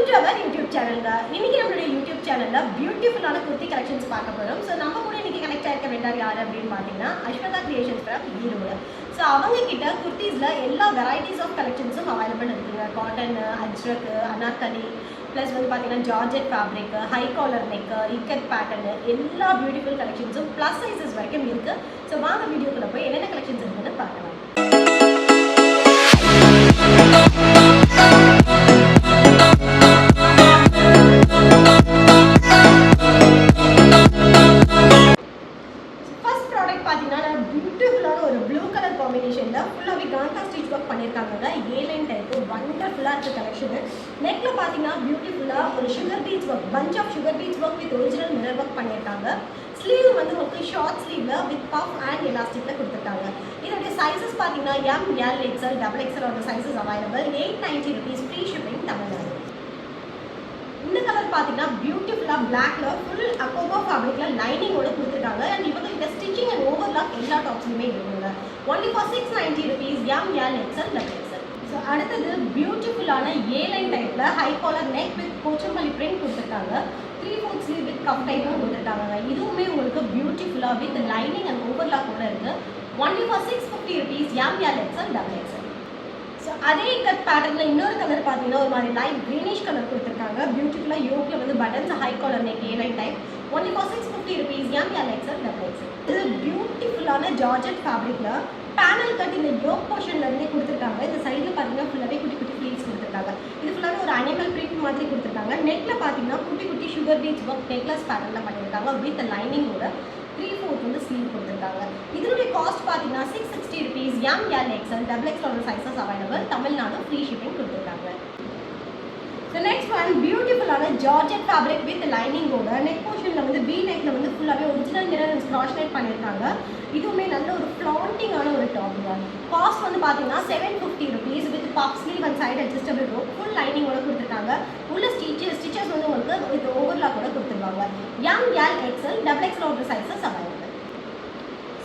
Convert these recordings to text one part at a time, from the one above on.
Welcome to our YouTube சேனல்ங்க இன்னைக்கு நம்மளுடைய யூடியூப் சேனலில் பியூட்டிஃபுல்லான குர்த்தி கலெக்ஷன்ஸ் பார்க்க போகிறோம் ஸோ நம்ம கூட இன்னைக்கு கனெக்ட் ஆகிருக்க வேண்டாம். யார் அப்படின்னு பார்த்தீங்கன்னா Aswatha creations from Erode so அவங்க கிட்ட குர்த்தீஸில் எல்லா வெரைட்டிஸ் ஆஃப் கலெக்ஷன்ஸும் அவைலபிள் இருக்குங்க காட்டன் அஜ்ரக் அனார்கலி ப்ளஸ் வந்து பார்த்தீங்கன்னா georgette fabric high collar neck ikat pattern எல்லா பியூட்டிஃபுல் கலெக்ஷன்ஸும் ப்ளஸ் சைஸஸ் வரைக்கும் இருக்குது ஸோ வாங்க வீடியோக்குள்ளே போய் என்னென்ன கலெக்ஷன்ஸ் இருக்குன்னு பார்க்கலாம். ஃபுல்லாகவே காந்தா ஸ்டிச் ஒர்க் பண்ணியிருக்காங்க. ஏலைன் டைப்பு வண்டர்ஃபுல்லாக இருக்குது கலெக்ஷனு நெக்கில் பார்த்தீங்கன்னா பியூட்டிஃபுல்லாக ஒரு sugar beads work punch of sugar beads work with original mirror work பண்ணியிருக்காங்க. ஸ்லீவ் வந்து உங்களுக்கு ஷார்ட் ஸ்லீவில் வித் பஃப் அண்ட் எலாஸ்டிக்கில் கொடுத்துருக்காங்க. இதோடைய சைஸஸ் பார்த்தீங்கன்னா M L XL double XL sizes available eight ninety rupees free shipping Tamil Nadu இந்த colour பார்த்தீங்கன்னா பியூட்டிஃபுல்லாக பிளாக்ல ஃபுல் அக்கோபா ஃபேப்ரிக்ல லைனிங்கோட கொடுத்துருக்காங்க. அண்ட் இவங்க இந்த ஸ்டிச்சிங் அண்ட் ஓவர்லாக் எல்லா டாப்ஸ்லையுமே இருக்குங்க. Only for six ninety rupees M L XL double XL so அடுத்தது பியூட்டிஃபுல்லான ஏ லைன் டைப்ல high collar neck with Kochampalli print கொடுத்துருக்காங்க. Three fourth sleeve with cup டைப்பும் கொடுத்துருக்காங்க இதுவுமே உங்களுக்கு பியூட்டிஃபுல்லாக வித் லைனிங் அண்ட் ஓவர்லாக் கூட இருக்குது only for six fifty rupees M L XL double XL அதே கட் பேட்டர்னில் இன்னொரு கலர் பார்த்தீங்கன்னா ஒரு மாதிரி லைட் க்ரீனிஷ் கலர் கொடுத்துருக்காங்க. பியூட்டிஃபுல்லாக யோக்கில் வந்து buttons high collar neck A line type only for six fifty rupees M L XL double இது பியூட்டிஃபுல்லான ஜார்ஜட் ஃபேப்ரிக்கில் பேனல் கட் இந்த யோக் போர்ஷன்லேருந்தே கொடுத்துருக்காங்க. இந்த சைடில் பார்த்தீங்கன்னா ஃபுல்லாகவே குட்டி குட்டி ஃப்ளீட்ஸ் கொடுத்துருக்காங்க. இது ஃபுல்லாகவே ஒரு அனிமல் பிரிண்ட் மாதிரி கொடுத்துருக்காங்க. நெக்கில் பார்த்தீங்கன்னா குட்டி குட்டி சுகர் பீச் ஒர்க் நெக்லஸ் பேட்டர்னில் பண்ணியிருக்காங்க. வித் லைனிங்கோட த்ரீ ஃபோர்த் வந்து ஸ்லீவ் கொடுத்துருக்காங்க. இதனுடைய காஸ்ட் பார்த்தீங்கன்னா six sixty rupees M L XL double எக்ஸலோட sizes available Tamil Nadu free shipping கொடுத்துருக்காங்க. ஸோ நெக்ஸ்ட் ஒன் பியூட்டிஃபுல்லான ஜார்ஜெட் ஃபேப்ரிக் வித் லைனிங்கோட நெக் போர்ஷனில் வந்து வி நெக்கில் வந்து ஃபுல்லாகவே ஒரிஜினல் மிரர் ஸ்க்ராஷ் நெட் பண்ணியிருக்காங்க. இதுவுமே நல்ல ஒரு ஃப்ளாண்டிங்கான ஒரு டாப் தான். காஸ்ட் வந்து பார்த்தீங்கன்னா seven fifty rupees with puff sleeve and side adjustable row full லைனிங்கோட கொடுத்துருக்காங்க. உள்ள ஸ்டிச்சஸ் ஸ்டிச்சஸ் வந்து உங்களுக்கு வித் ஓவர்லாக் கூட கொடுத்துருவாங்க யங் எல் எக்ஸல் டபுள் எக்ஸலோட சைஸஸ் அவைலபிள்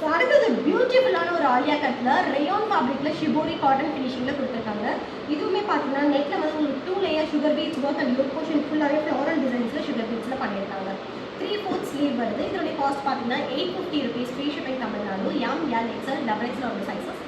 ஸோ அடுத்தது பியூட்டிஃபுல்லான ஒரு ஆலியா கட்டில் ரேயான் ஃபேப்ரிக்கில் ஷிபோரி காட்டன் ஃபினிஷிங்கில் கொடுத்துருக்காங்க. இதுவுமே பார்த்தீங்கன்னா நெட்டில் வந்து உங்களுக்கு two layer sugar beads work and yoke portion ஃபுல்லாகவே ஃப்ளோரல் டிசைன்ஸில் சுகர் பீட்ஸில் பண்ணியிருக்காங்க. த்ரீ ஃபோர்த் ஸ்லீவ் வருது. இதனுடைய காஸ்ட் பார்த்தீங்கன்னா eight fifty rupees free shipping Tamil Nadu M L XL double எக்ஸலோட sizes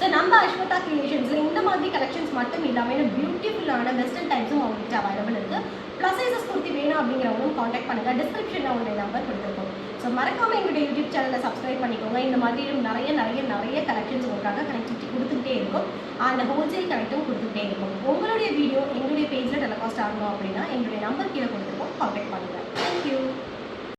so நம்ம அஸ்வதா கிரியேஷன்ஸில் இந்த மாதிரி கலெக்ஷன்ஸ் மட்டும் இல்லாமல் பியூட்டிஃபுல்லான வெஸ்டர்ன் டைப்ஸும் அவங்ககிட்ட அவைலபிள் இருக்குது ப்ளஸ் சைஸஸ் குர்த்தி வேணும் அப்படிங்கிறவங்களும் காண்டாக்ட் பண்ணுங்கள் டிஸ்கிரிப்ஷனில் அவங்களுடைய நம்பர் கொடுத்துருக்கோம். ஸோ மறக்காமல் எங்களுடைய யூடியூப் சேனலை சப்ஸ்கிரைப் பண்ணிக்கோங்க. இந்த மாதிரி நிறைய நிறைய நிறைய கலெக்ஷன்ஸ் உங்களுக்காக கனெக்டிவிட்டி கொடுத்துக்கிட்டே இருக்கும். அந்த ஹோல்சேல் கனெக்டும் கொடுத்துக்கிட்டே இருக்கும். உங்களுடைய வீடியோ எங்களுடைய பேஜில் டெலகாஸ்ட் ஆகணும் அப்படின்னா எங்களுடைய நம்பர் கீழே கொடுத்துருக்கோம். காண்டாக்ட் பண்ணுங்கள் தேங்க்யூ